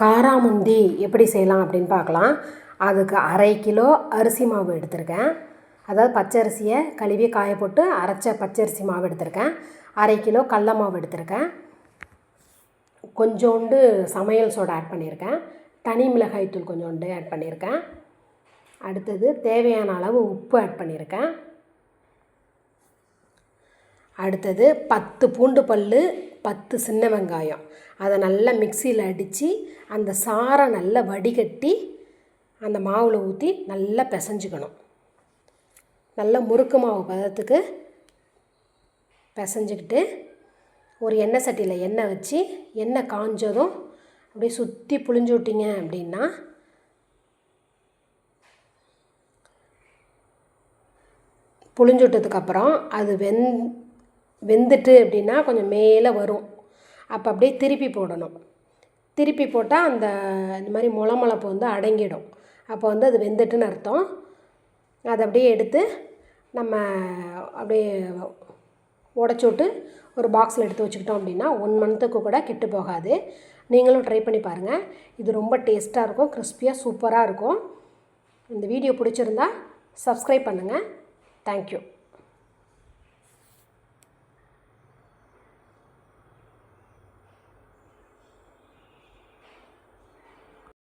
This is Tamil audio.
காராமுந்தி எப்படி செய்யலாம் அப்படின்னு பார்க்கலாம். அதுக்கு அரை கிலோ அரிசி மாவு எடுத்திருக்கேன். அதாவது பச்சரிசியை கழுவி காய போட்டு அரைச்ச பச்சரிசி மாவு எடுத்திருக்கேன். அரை கிலோ கடல மாவு எடுத்திருக்கேன். கொஞ்சோண்டு சமையல் சோடா ஆட் பண்ணியிருக்கேன். தனி மிளகாய் தூள் கொஞ்சோண்டு ஆட் பண்ணியிருக்கேன். அடுத்தது தேவையான அளவு உப்பு ஆட் பண்ணியிருக்கேன். அடுத்தது பத்து பூண்டு பல் பத்து சின்ன வெங்காயம். அதை நல்லா மிக்சியில் அடித்து அந்த சாறை நல்லா வடிகட்டி அந்த மாவில் ஊற்றி நல்லா பிசைஞ்சுக்கணும். நல்லா முறுக்கு மாவு பதத்துக்கு பிசைஞ்சிக்கிட்டு ஒரு எண்ணெய் சட்டியில் எண்ணெய் வச்சு எண்ணெய் காஞ்சதும் அப்படியே சுற்றி புழிஞ்சு விட்டிங்க அப்படின்னா புழிஞ்சு விட்டதுக்கப்புறம் அது வெந் வெந்துட்டு அப்படின்னா கொஞ்சம் மேலே வரும். அப்போ அப்படியே திருப்பி போடணும். திருப்பி போட்டால் அந்த இந்த மாதிரி முளமுளப்பு வந்து அடங்கிடும். அப்போ வந்து அது வெந்துட்டுன்னு அர்த்தம். அதை அப்படியே எடுத்து நம்ம அப்படியே உடச்சி விட்டு ஒரு பாக்ஸில் எடுத்து வச்சுக்கிட்டோம் அப்படின்னா ஒன் மந்த்துக்கு கூட கெட்டு போகாது. நீங்களும் ட்ரை பண்ணி பாருங்கள் இது ரொம்ப டேஸ்ட்டாக இருக்கும் கிறிஸ்பியாக சூப்பராக இருக்கும். இந்த வீடியோ பிடிச்சிருந்தா சப்ஸ்கிரைப் பண்ணுங்கள் தேங்க்யூ